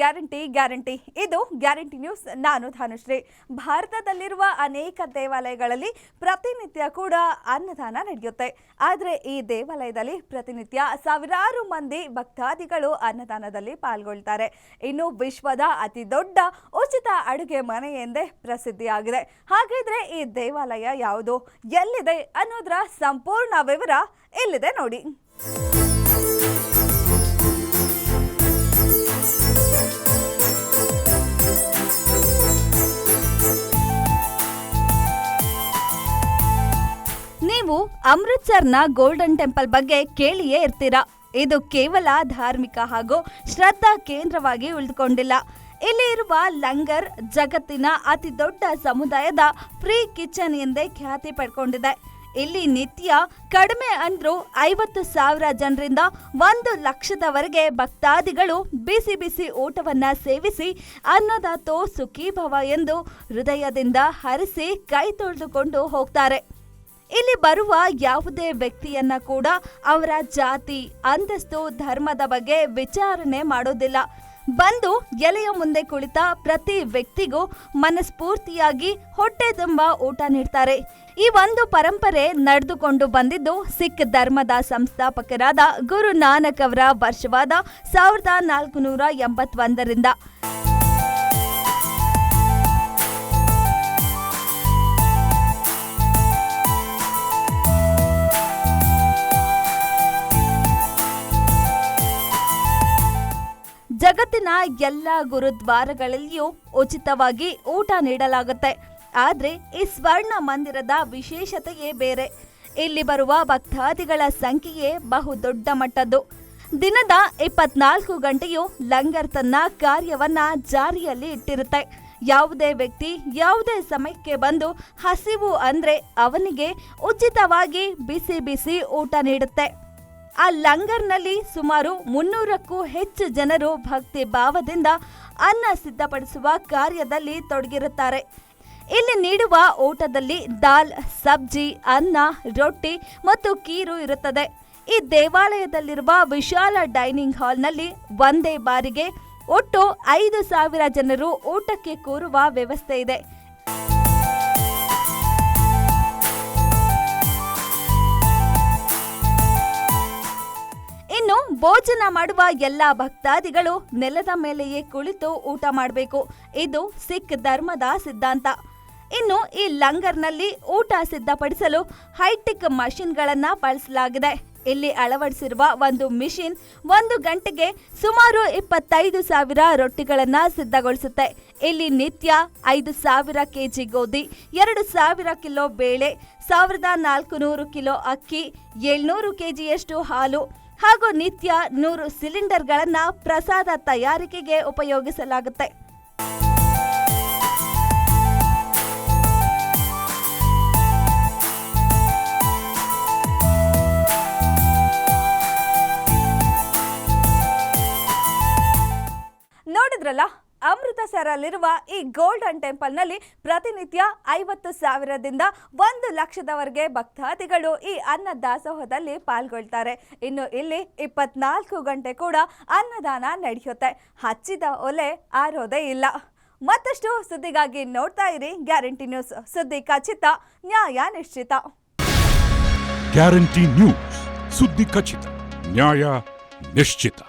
Guarantee guarantee. ಇದು guarantee news. ನಾನು ಧನುಶ್ರೀ. ಭಾರತದಲ್ಲಿರುವ ಅನೇಕ ದೇವಾಲಯಗಳಲ್ಲಿ ಪ್ರತಿನಿತ್ಯ ಕೂಡ ಅನ್ನದಾನ ನಡೆಯುತ್ತೆ. ಆದರೆ ಈ ದೇವಾಲಯದಲ್ಲಿ ಪ್ರತಿನಿತ್ಯ ಸಾವಿರಾರು ಮಂದಿ ಭಕ್ತಾದಿಗಳು ಅನ್ನದಾನದಲ್ಲಿ ಪಾಲ್ಗೊಳ್ತಾರೆ. ಇನ್ನು ವಿಶ್ವದ ಅತಿ ದೊಡ್ಡ ಉಚಿತ ಅಡುಗೆ ಮನೆ ಎಂದೇ ಪ್ರಸಿದ್ಧಿಯಾಗಿದೆ. ಹಾಗಿದ್ರೆ ಈ ದೇವಾಲಯ ಯಾವುದು? ಎಲ್ಲಿದೆ ಅನ್ನೋದರ ಸಂಪೂರ್ಣ ವಿವರ ಇಲ್ಲಿದೆ ನೋಡಿ. ಅಮೃತ್ಸರ್ನ ಗೋಲ್ಡನ್ ಟೆಂಪಲ್ ಬಗ್ಗೆ ಕೇಳಿಯೇ ಇರ್ತೀರಾ? ಇದು ಕೇವಲ ಧಾರ್ಮಿಕ ಹಾಗೂ ಶ್ರದ್ಧಾ ಕೇಂದ್ರವಾಗಿ ಉಳಿದುಕೊಂಡಿಲ್ಲ. ಇಲ್ಲಿ ಇರುವ ಲಂಗರ್ ಜಗತ್ತಿನ ಅತಿ ದೊಡ್ಡ ಸಮುದಾಯದ ಫ್ರೀ ಕಿಚನ್ ಎಂದೇ ಖ್ಯಾತಿ ಪಡ್ಕೊಂಡಿದೆ. ಇಲ್ಲಿ ನಿತ್ಯ ಕಡಿಮೆ ಅಂದ್ರೂ ಐವತ್ತು ಸಾವಿರ ಜನರಿಂದ ಒಂದು ಲಕ್ಷದವರೆಗೆ ಭಕ್ತಾದಿಗಳು ಬಿಸಿ ಬಿಸಿ ಊಟವನ್ನ ಸೇವಿಸಿ ಅನ್ನದಾತೋ ಸುಖೀಭವ ಎಂದು ಹೃದಯದಿಂದ ಹರಿಸಿ ಕೈ ತೊಳೆದುಕೊಂಡು ಹೋಗ್ತಾರೆ. ಇಲ್ಲಿ ಬರುವ ಯಾವುದೇ ವ್ಯಕ್ತಿಯನ್ನ ಕೂಡ ಅವರ ಜಾತಿ, ಅಂತಸ್ತು, ಧರ್ಮದ ಬಗ್ಗೆ ವಿಚಾರಣೆ ಮಾಡೋದಿಲ್ಲ. ಬಂದು ಎಲೆಯ ಮುಂದೆ ಕುಳಿತ ಪ್ರತಿ ವ್ಯಕ್ತಿಗೂ ಮನಸ್ಫೂರ್ತಿಯಾಗಿ ಹೊಟ್ಟೆ ತುಂಬ ಊಟ ನೀಡ್ತಾರೆ. ಈ ಒಂದು ಪರಂಪರೆ ನಡೆದುಕೊಂಡು ಬಂದಿದ್ದು ಸಿಖ್ ಧರ್ಮದ ಸಂಸ್ಥಾಪಕರಾದ ಗುರು ನಾನಕ್ ಅವರ ವರ್ಷವಾದ ಸಾವಿರದ ನಾಲ್ಕುನೂರ ಎಂಬತ್ತೊಂದರಿಂದ. ಜಗತ್ತಿನ ಎಲ್ಲ ಗುರುದ್ವಾರಗಳಲ್ಲಿಯೂ ಉಚಿತವಾಗಿ ಊಟ ನೀಡಲಾಗುತ್ತೆ. ಆದರೆ ಈ ಸ್ವರ್ಣ ಮಂದಿರದ ವಿಶೇಷತೆಯೇ ಬೇರೆ. ಇಲ್ಲಿ ಬರುವ ಭಕ್ತಾದಿಗಳ ಸಂಖ್ಯೆಯೇ ಬಹು ದೊಡ್ಡ ಮಟ್ಟದ್ದು. ದಿನದ ಇಪ್ಪತ್ನಾಲ್ಕು ಗಂಟೆಯು ಲಂಗರ್ ತನ್ನ ಕಾರ್ಯವನ್ನ ಜಾರಿಯಲ್ಲಿ ಇಟ್ಟಿರುತ್ತೆ. ಯಾವುದೇ ವ್ಯಕ್ತಿ ಯಾವುದೇ ಸಮಯಕ್ಕೆ ಬಂದು ಹಸಿವು ಅಂದ್ರೆ ಅವನಿಗೆ ಉಚಿತವಾಗಿ ಬಿಸಿ ಬಿಸಿ ಊಟ ನೀಡುತ್ತೆ. ಆ ಲಂಗರ್ನಲ್ಲಿ ಸುಮಾರು ಮುನ್ನೂರಕ್ಕೂ ಹೆಚ್ಚು ಜನರು ಭಕ್ತಿ ಭಾವದಿಂದ ಅನ್ನ ಸಿದ್ಧಪಡಿಸುವ ಕಾರ್ಯದಲ್ಲಿ ತೊಡಗಿರುತ್ತಾರೆ. ಇಲ್ಲಿ ನೀಡುವ ಊಟದಲ್ಲಿ ದಾಲ್, ಸಬ್ಜಿ, ಅನ್ನ, ರೊಟ್ಟಿ ಮತ್ತು ಕೀರು ಇರುತ್ತದೆ. ಈ ದೇವಾಲಯದಲ್ಲಿರುವ ವಿಶಾಲ ಡೈನಿಂಗ್ ಹಾಲ್ನಲ್ಲಿ ಒಂದೇ ಬಾರಿಗೆ ಒಟ್ಟು ಐದು ಸಾವಿರ ಜನರು ಊಟಕ್ಕೆ ಕೂರುವ ವ್ಯವಸ್ಥೆ ಇದೆ. ಭೋಜನ ಮಾಡುವ ಎಲ್ಲ ಭಕ್ತಾದಿಗಳು ನೆಲದ ಮೇಲೆಯೇ ಕುಳಿತು ಊಟ ಮಾಡಬೇಕು. ಇದು ಸಿಖ್ ಧರ್ಮದ ಸಿದ್ಧಾಂತ. ಇನ್ನು ಈ ಲಂಗರ್ನಲ್ಲಿ ಊಟ ಸಿದ್ಧಪಡಿಸಲು ಹೈಟೆಕ್ ಮಷಿನ್ಗಳನ್ನು ಬಳಸಲಾಗಿದೆ. ಇಲ್ಲಿ ಅಳವಡಿಸಿರುವ ಒಂದು ಮಿಷಿನ್ ಒಂದು ಗಂಟೆಗೆ ಸುಮಾರು ಇಪ್ಪತ್ತೈದು ಸಾವಿರ ರೊಟ್ಟಿಗಳನ್ನು ಸಿದ್ಧಗೊಳಿಸುತ್ತೆ. ಇಲ್ಲಿ ನಿತ್ಯ ಐದು ಸಾವಿರ ಕೆಜಿ ಗೋಧಿ, ಎರಡು ಸಾವಿರ ಕಿಲೋ ಬೇಳೆ ಸಾವಿರದ ನಾಲ್ಕು ನೂರು ಕಿಲೋ ಅಕ್ಕಿ, ಏಳ್ನೂರು ಕೆಜಿಯಷ್ಟು ಹಾಲು ಹಾಗೂ ನಿತ್ಯ ನೂರು ಸಿಲಿಂಡರ್ಗಳನ್ನು ಪ್ರಸಾದ ತಯಾರಿಕೆಗೆ ಉಪಯೋಗಿಸಲಾಗುತ್ತೆ. ನೋಡಿದ್ರಲ್ಲ? ಅಮೃತಸರಲ್ಲಿರುವ ಈ ಗೋಲ್ಡನ್ ಟೆಂಪಲ್ನಲ್ಲಿ ಪ್ರತಿನಿತ್ಯ ಐವತ್ತು ಸಾವಿರದಿಂದ ಒಂದು ಲಕ್ಷದವರೆಗೆ ಭಕ್ತಾದಿಗಳು ಈ ಅನ್ನ ದಾಸೋಹದಲ್ಲಿ ಪಾಲ್ಗೊಳ್ತಾರೆ. ಇನ್ನು ಇಲ್ಲಿ ಇಪ್ಪತ್ನಾಲ್ಕು ಗಂಟೆ ಕೂಡ ಅನ್ನದಾನ ನಡೆಯುತ್ತೆ. ಹಚ್ಚಿದ ಒಲೆ ಆರೋದೇ ಇಲ್ಲ. ಮತ್ತಷ್ಟು ಸುದ್ದಿಗಾಗಿ ನೋಡ್ತಾ ಇರಿ ಗ್ಯಾರಂಟಿ ನ್ಯೂಸ್. ಸುದ್ದಿ ಖಚಿತ, ನ್ಯಾಯ ನಿಶ್ಚಿತ. ಗ್ಯಾರಂಟಿ ನ್ಯೂಸ್, ಸುದ್ದಿ ಖಚಿತ, ನ್ಯಾಯ ನಿಶ್ಚಿತ.